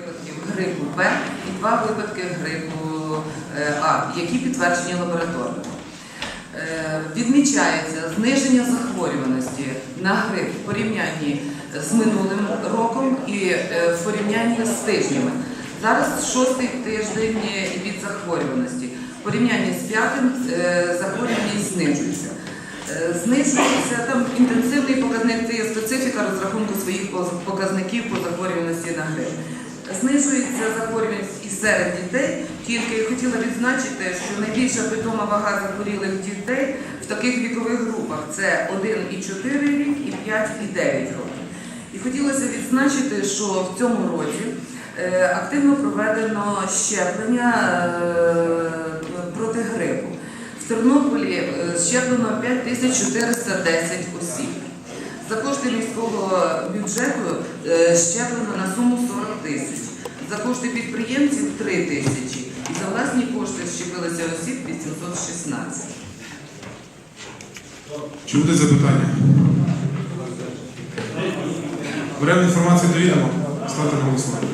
випадків грипу Б і два випадки грипу е, А, які підтверджені лабораторно. Е, Відмічається зниження захворюваності на грип в порівнянні з минулим роком і е, в порівнянні з тижнями. Зараз шостий тиждень від захворюваності. В порівнянні з п'ятим захворюваність знижується. Знижується там інтенсивний показник, це є специфіка розрахунку своїх показників по захворюваності на грип. Знижується захворюваність і серед дітей, тільки я хотіла відзначити, що найбільша питома вага захворілих дітей в таких вікових групах це 1,4 рік і 5,9 років. І хотілося відзначити, що в цьому році е, активно проведено щеплення е, проти грипу. В Тернополі е, щеплено 5410 осіб. За кошти міського бюджету щеплено на суму 40 тисяч. За кошти підприємців 3 тисячі. І за власні кошти щепилися осіб 816. Чи буде запитання? Беремо інформацію до відома. Ставте голосування.